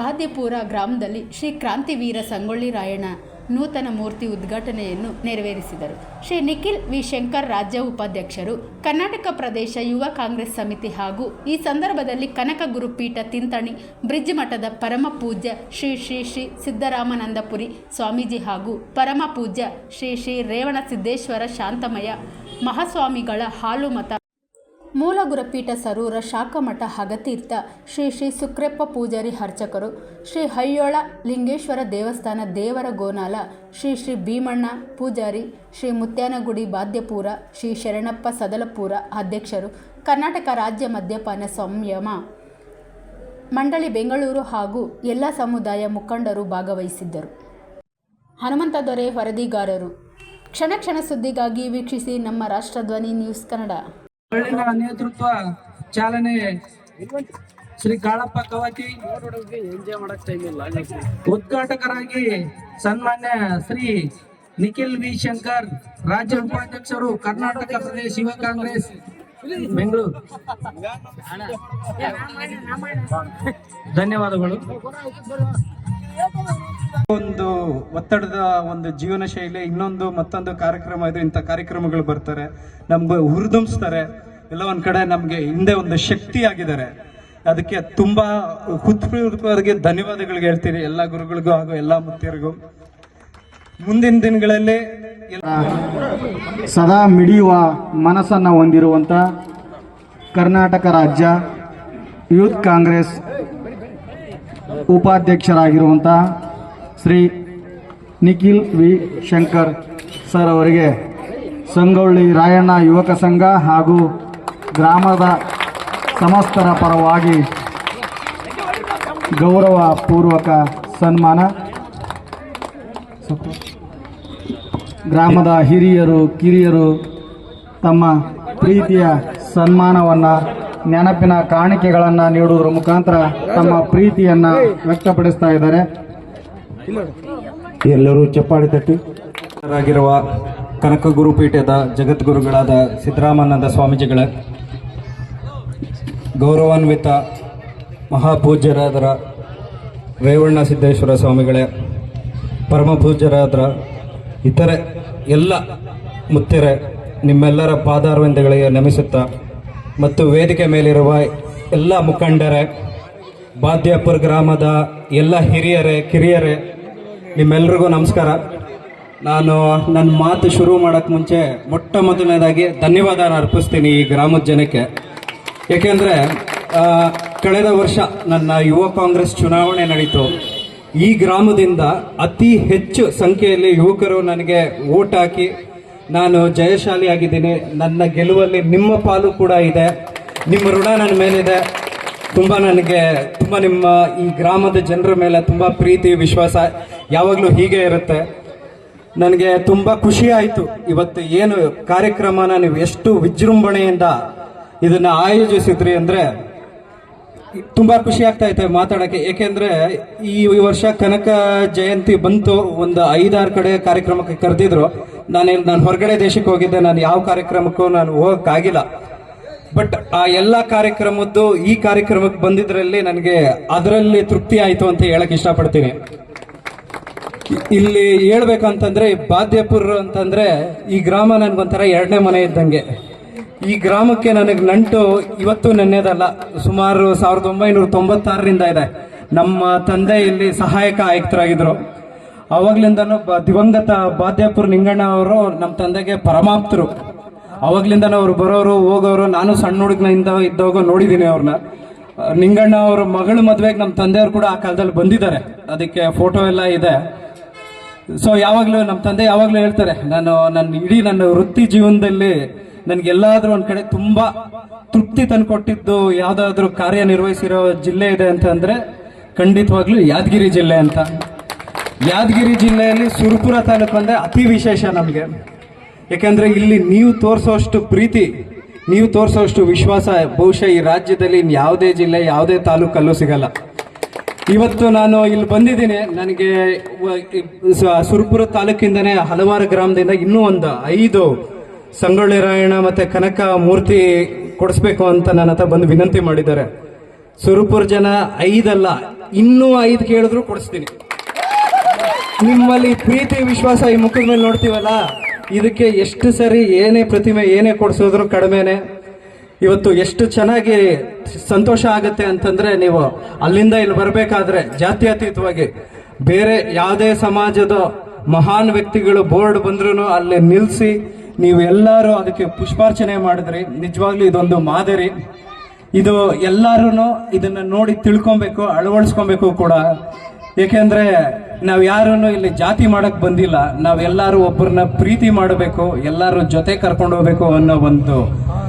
ಬಾದ್ಯಪುರ ಗ್ರಾಮದಲ್ಲಿ ಶ್ರೀ ಕ್ರಾಂತಿವೀರ ಸಂಗೊಳ್ಳಿ ರಾಯಣ್ಣ ನೂತನ ಮೂರ್ತಿ ಉದ್ಘಾಟನೆಯನ್ನು ನೆರವೇರಿಸಿದರು. ಶ್ರೀ ನಿಖಿಲ್ ವಿ. ಶಂಕರ್ ರಾಜ್ಯ ಉಪಾಧ್ಯಕ್ಷರು, ಕರ್ನಾಟಕ ಪ್ರದೇಶ ಯುವ ಕಾಂಗ್ರೆಸ್ ಸಮಿತಿ ಹಾಗೂ ಈ ಸಂದರ್ಭದಲ್ಲಿ ಕನಕ ಗುರುಪೀಠ ತಿಂತಣಿ, ಬ್ರಿಜ್ ಮಠದ ಪರಮ ಪೂಜ್ಯ ಶ್ರೀ ಶ್ರೀ ಶ್ರೀ ಸಿದ್ದರಾಮನಂದಪುರಿ ಸ್ವಾಮೀಜಿ ಹಾಗೂ ಪರಮ ಪೂಜ್ಯ ಶ್ರೀ ಶ್ರೀ ರೇವಣ ಸಿದ್ದೇಶ್ವರ ಶಾಂತಮಯ ಮಹಾಸ್ವಾಮಿಗಳ ಹಾಲು ಮತ ಮೂಲ ಗುರುಪೀಠ ಸರೂರ ಶಾಖಮಠ ಹಗತೀರ್ಥ ಶ್ರೀ ಶ್ರೀ ಸುಕ್ರೆಪ್ಪ ಪೂಜಾರಿ ಅರ್ಚಕರು, ಶ್ರೀ ಹಯ್ಯೋಳ ಲಿಂಗೇಶ್ವರ ದೇವಸ್ಥಾನ ದೇವರ ಗೋನಾಲ, ಶ್ರೀ ಶ್ರೀ ಭೀಮಣ್ಣ ಪೂಜಾರಿ, ಶ್ರೀ ಮುತ್ಯಾನಗುಡಿ ಬಾದ್ಯಪುರ, ಶ್ರೀ ಶರಣಪ್ಪ ಸದಲಪುರ ಅಧ್ಯಕ್ಷರು, ಕರ್ನಾಟಕ ರಾಜ್ಯ ಮದ್ಯಪಾನ ಸಂಯಮ ಮಂಡಳಿ ಬೆಂಗಳೂರು ಹಾಗೂ ಎಲ್ಲ ಸಮುದಾಯ ಮುಖಂಡರು ಭಾಗವಹಿಸಿದ್ದರು. ಹನುಮಂತ ದೊರೆ ವರದಿಗಾರರು. ಕ್ಷಣ ಕ್ಷಣ ಸುದ್ದಿಗಾಗಿ ವೀಕ್ಷಿಸಿ ನಮ್ಮ ರಾಷ್ಟ್ರಧ್ವನಿ ನ್ಯೂಸ್ ಕನ್ನಡ. ನೇತೃತ್ವ ಚಾಲನೆ. ಶ್ರೀ ಕಾಳಪ್ಪ ಕವತಿ ಉದ್ಘಾಟಕರಾಗಿ ಸನ್ಮಾನ್ಯ ಶ್ರೀ ನಿಖಿಲ್ ವಿ ಶಂಕರ್, ರಾಜ್ಯ ಉಪಾಧ್ಯಕ್ಷರು, ಕರ್ನಾಟಕ ಪ್ರದೇಶ ಯುವ ಕಾಂಗ್ರೆಸ್, ಬೆಂಗಳೂರು. ಧನ್ಯವಾದಗಳು. ಒಂದು ಒತ್ತಡದ ಒಂದು ಜೀವನ ಶೈಲಿ, ಇನ್ನೊಂದು ಮತ್ತೊಂದು ಕಾರ್ಯಕ್ರಮ ಇದು, ಇಂಥ ಕಾರ್ಯಕ್ರಮಗಳು ಬರ್ತಾರೆ. ನಮ್ಗೆ ಹುರಿದುಂಬಿಸ್ತಾರೆ. ಎಲ್ಲ ಒಂದ್ ಕಡೆ ನಮ್ಗೆ ಹಿಂದೆ ಒಂದು ಶಕ್ತಿ ಆಗಿದ್ದಾರೆ ಅದಕ್ಕೆ ತುಂಬಾ ಹೃತ್ಪೂರ್ವಕವಾಗಿ ಧನ್ಯವಾದಗಳಿಗೆ ಹೇಳ್ತೀನಿ ಎಲ್ಲ ಗುರುಗಳಿಗೂ ಹಾಗೂ ಎಲ್ಲ ಮುತ್ತಿಯರಿಗೂ ಮುಂದಿನ ದಿನಗಳಲ್ಲಿ ಸದಾ ಮಿಡಿಯುವ ಮನಸ್ಸನ್ನು ಹೊಂದಿರುವಂಥ ಕರ್ನಾಟಕ ರಾಜ್ಯ ಯೂತ್ ಕಾಂಗ್ರೆಸ್ ಉಪಾಧ್ಯಕ್ಷರಾಗಿರುವಂಥ ಶ್ರೀ ನಿಖಿಲ್ ವಿ. ಶಂಕರ್ ಸರ್ ಅವರಿಗೆ ಸಂಗೊಳ್ಳಿ ರಾಯಣ್ಣ ಯುವಕ ಸಂಘ ಹಾಗೂ ಗ್ರಾಮದ ಸಮಸ್ತರ ಪರವಾಗಿ ಗೌರವ ಪೂರ್ವಕ ಸನ್ಮಾನ. ಗ್ರಾಮದ ಹಿರಿಯರು, ಕಿರಿಯರು ತಮ್ಮ ಪ್ರೀತಿಯ ಸನ್ಮಾನವನ್ನು, ನೆನಪಿನ ಕಾಣಿಕೆಗಳನ್ನು ನೀಡುವುದರ ಮುಖಾಂತರ ತಮ್ಮ ಪ್ರೀತಿಯನ್ನು ವ್ಯಕ್ತಪಡಿಸ್ತಾ ಇದ್ದಾರೆ. ಎಲ್ಲರೂ ಚಪ್ಪಾಳಿ ತಟ್ಟಿ. ಆಗಿರುವ ಕನಕ ಗುರುಪೀಠದ ಜಗದ್ಗುರುಗಳಾದ ಸಿದ್ದರಾಮಾನಂದ ಸ್ವಾಮೀಜಿಗಳ, ಗೌರವಾನ್ವಿತ ಮಹಾಪೂಜ್ಯರಾದ ರೇವಣ್ಣ ಸಿದ್ದೇಶ್ವರ ಸ್ವಾಮಿಗಳೇ, ಪರಮ ಪೂಜ್ಯರಾದ ಇತರೆ ಎಲ್ಲ ಮುತ್ತೆರೆ ನಿಮ್ಮೆಲ್ಲರ ಪಾದಾರವಿಂದಗಳಿಗೆ ನಮಿಸುತ್ತಾ ಮತ್ತು ವೇದಿಕೆ ಮೇಲಿರುವ ಎಲ್ಲ ಮುಖಂಡರೇ ಬಾದ್ಯಾಪುರ ಗ್ರಾಮದ ಎಲ್ಲ ಹಿರಿಯರೇ, ಕಿರಿಯರೇ, ನಿಮ್ಮೆಲ್ರಿಗೂ ನಮಸ್ಕಾರ. ನಾನು ನನ್ನ ಮಾತು ಶುರು ಮಾಡೋಕ್ಕೆ ಮುಂಚೆ ಮೊಟ್ಟ ಮೊದಲನೇದಾಗಿ ಧನ್ಯವಾದ ಅರ್ಪಿಸ್ತೀನಿ ಈ ಗ್ರಾಮದ ಜನಕ್ಕೆ. ಏಕೆಂದರೆ ಕಳೆದ ವರ್ಷ ನನ್ನ ಯುವ ಕಾಂಗ್ರೆಸ್ ಚುನಾವಣೆ ನಡೀತು. ಈ ಗ್ರಾಮದಿಂದ ಅತಿ ಹೆಚ್ಚು ಸಂಖ್ಯೆಯಲ್ಲಿ ಯುವಕರು ನನಗೆ ಓಟ್ ಹಾಕಿ, ನಾನು ಜಯಶಾಲಿ ಆಗಿದ್ದೀನಿ ನನ್ನ ಗೆಲುವಲ್ಲಿ ನಿಮ್ಮ ಪಾಲು ಕೂಡ ಇದೆ. ನಿಮ್ಮ ಋಣ ನನ್ನ ಮೇಲಿದೆ. ತುಂಬ ನನಗೆ ತುಂಬ ನಿಮ್ಮ ಈ ಗ್ರಾಮದ ಜನರ ಮೇಲೆ ತುಂಬ ಪ್ರೀತಿ, ವಿಶ್ವಾಸ ಯಾವಾಗಲೂ ಹೀಗೆ ಇರುತ್ತೆ. ನನಗೆ ತುಂಬ ಖುಷಿ ಆಯಿತು. ಇವತ್ತು ಏನು ಕಾರ್ಯಕ್ರಮನ ನೀವು ಎಷ್ಟು ವಿಜೃಂಭಣೆಯಿಂದ ಇದನ್ನು ಆಯೋಜಿಸಿದ್ರಿ ಅಂದರೆ ತುಂಬ ಖುಷಿ ಆಗ್ತಾ ಇದೆ ಮಾತಾಡೋಕ್ಕೆ. ಏಕೆಂದರೆ ಈ ವರ್ಷ ಕನಕ ಜಯಂತಿ ಬಂತು. ಒಂದು ಐದಾರು ಕಡೆ ಕಾರ್ಯಕ್ರಮಕ್ಕೆ ಕರೆದಿದ್ರು. ನಾನು ನಾನು ಹೊರಗಡೆ ದೇಶಕ್ಕೆ ಹೋಗಿದ್ದೆ. ನಾನು ಯಾವ ಕಾರ್ಯಕ್ರಮಕ್ಕೂ ನಾನು ಹೋಗಕ್ಕಾಗಿಲ್ಲ. ಬಟ್ ಆ ಎಲ್ಲ ಕಾರ್ಯಕ್ರಮದ್ದು ಈ ಕಾರ್ಯಕ್ರಮಕ್ಕೆ ಬಂದಿದ್ರಲ್ಲಿ ನನಗೆ ಅದರಲ್ಲಿ ತೃಪ್ತಿ ಆಯಿತು ಅಂತ ಹೇಳಕ್ ಇಷ್ಟಪಡ್ತೀನಿ. ಇಲ್ಲಿ ಹೇಳ್ಬೇಕಂತಂದ್ರೆ ಈ ಬಾದ್ಯಪುರ ಅಂತಂದ್ರೆ ಈ ಗ್ರಾಮ ನನಗೊಂಥರ ಎರಡನೇ ಮನೆ ಇದ್ದಂಗೆ. ಈ ಗ್ರಾಮಕ್ಕೆ ನನಗೆ ನಂಟು ಇವತ್ತು ನೆನ್ನೆದಲ್ಲ, ಸುಮಾರು ಸಾವಿರದ ಒಂಬೈನೂರ ತೊಂಬತ್ತಾರರಿಂದ ಇದೆ. ನಮ್ಮ ತಂದೆ ಇಲ್ಲಿ ಸಹಾಯಕ ಆಯುಕ್ತರಾಗಿದ್ರು. ಅವಾಗ್ಲಿಂದನೂ ದಿವಂಗತ ಬಾಧ್ಯಪುರ ನಿಂಗಣ್ಣ ಅವರು ನಮ್ಮ ತಂದೆಗೆ ಪರಮಾಪ್ತರು. ಅವಾಗ್ಲಿಂದನೂ ಅವ್ರು ಬರೋರು, ಹೋಗೋರು, ನಾನು ಸಣ್ಣ ಹುಡುಗನಿಂದ ಇದ್ದಾಗ ನೋಡಿದ್ದೀನಿ ಅವ್ರನ್ನ ನಿಂಗಣ್ಣ ಅವ್ರ ಮಗಳ ಮದ್ವೆಗೆ ನಮ್ಮ ತಂದೆಯವರು ಕೂಡ ಆ ಕಾಲದಲ್ಲಿ ಬಂದಿದ್ದಾರೆ. ಅದಕ್ಕೆ ಫೋಟೋ ಎಲ್ಲ ಇದೆ. ಸೊ ಯಾವಾಗಲೂ ನಮ್ಮ ತಂದೆ ಯಾವಾಗಲೂ ಹೇಳ್ತಾರೆ, ನಾನು ನನ್ನ ಇಡೀ ನನ್ನ ವೃತ್ತಿ ಜೀವನದಲ್ಲಿ ನನಗೆಲ್ಲಾದರೂ ಒಂದು ಕಡೆ ತುಂಬಾ ತೃಪ್ತಿ ತಂದುಕೊಟ್ಟಿದ್ದು ಯಾವುದಾದ್ರೂ ಕಾರ್ಯನಿರ್ವಹಿಸಿರೋ ಜಿಲ್ಲೆ ಇದೆ ಅಂತ ಅಂದ್ರೆ ಖಂಡಿತವಾಗ್ಲೂ ಯಾದಗಿರಿ ಜಿಲ್ಲೆ ಅಂತ. ಯಾದಗಿರಿ ಜಿಲ್ಲೆಯಲ್ಲಿ ಸುರಪುರ ತಾಲೂಕು ಅಂದ್ರೆ ಅತಿ ವಿಶೇಷ ನಮಗೆ. ಯಾಕಂದ್ರೆ ಇಲ್ಲಿ ನೀವು ತೋರಿಸೋಷ್ಟು ಪ್ರೀತಿ, ನೀವು ತೋರಿಸೋಷ್ಟು ವಿಶ್ವಾಸ, ಬಹುಶಃ ಈ ರಾಜ್ಯದಲ್ಲಿ ಯಾವುದೇ ಜಿಲ್ಲೆ, ಯಾವುದೇ ತಾಲೂಕಲ್ಲೂ ಸಿಗಲ್ಲ. ಇವತ್ತು ನಾನು ಇಲ್ಲಿ ಬಂದಿದ್ದೀನಿ, ನನಗೆ ಸುರಪುರ ತಾಲೂಕಿಂದನೇ ಹಲವಾರು ಗ್ರಾಮದಿಂದ ಇನ್ನೂ ಒಂದು ಐದು ಸಂಗೊಳ್ಳಿ ರಾಯಣ್ಣ ಮತ್ತು ಕನಕ ಮೂರ್ತಿ ಕೊಡಿಸ್ಬೇಕು ಅಂತ ನನ್ನ ಹತ್ರ ಬಂದು ವಿನಂತಿ ಮಾಡಿದ್ದಾರೆ. ಸುರಪುರ ಜನ ಐದಲ್ಲ, ಇನ್ನೂ ಐದು ಕೇಳಿದ್ರು ಕೊಡಿಸ್ತೀನಿ. ನಿಮ್ಮಲ್ಲಿ ಪ್ರೀತಿ, ವಿಶ್ವಾಸ ಈ ಮುಖದ ಮೇಲೆ ನೋಡ್ತೀವಲ್ಲ? ಇದಕ್ಕೆ ಎಷ್ಟು ಸರಿ ಏನೇ ಪ್ರತಿಮೆ ಏನೇ ಕೊಡಿಸಿದ್ರು ಕಡಿಮೆನೆ. ಇವತ್ತು ಎಷ್ಟು ಚೆನ್ನಾಗಿ ಸಂತೋಷ ಆಗುತ್ತೆ ಅಂತಂದ್ರೆ ನೀವು ಅಲ್ಲಿಂದ ಇಲ್ಲಿ ಬರಬೇಕಾದ್ರೆ ಜಾತ್ಯತೀತವಾಗಿ ಬೇರೆ ಯಾವುದೇ ಸಮಾಜದ ಮಹಾನ್ ವ್ಯಕ್ತಿಗಳು ಬೋರ್ಡ್ ಬಂದ್ರೂ ಅಲ್ಲಿ ನಿಲ್ಲಿಸಿ ನೀವೆಲ್ಲರೂ ಅದಕ್ಕೆ ಪುಷ್ಪಾರ್ಚನೆ ಮಾಡಿದ್ರಿ. ನಿಜವಾಗ್ಲೂ ಇದೊಂದು ಮಾದರಿ. ಇದು ಎಲ್ಲರೂ ಇದನ್ನ ನೋಡಿ ತಿಳ್ಕೊಬೇಕು, ಅಳವಡಿಸ್ಕೊಬೇಕು ಕೂಡ. ಏಕೆಂದ್ರೆ ನಾವ್ ಯಾರನ್ನು ಇಲ್ಲಿ ಜಾತಿ ಮಾಡಕ್ ಬಂದಿಲ್ಲ, ನಾವೆಲ್ಲರೂ ಒಬ್ಬರನ್ನ ಪ್ರೀತಿ ಮಾಡಬೇಕು ಎಲ್ಲರೂ ಜೊತೆ ಕರ್ಕೊಂಡು ಹೋಗ್ಬೇಕು ಅನ್ನೋ ಒಂದು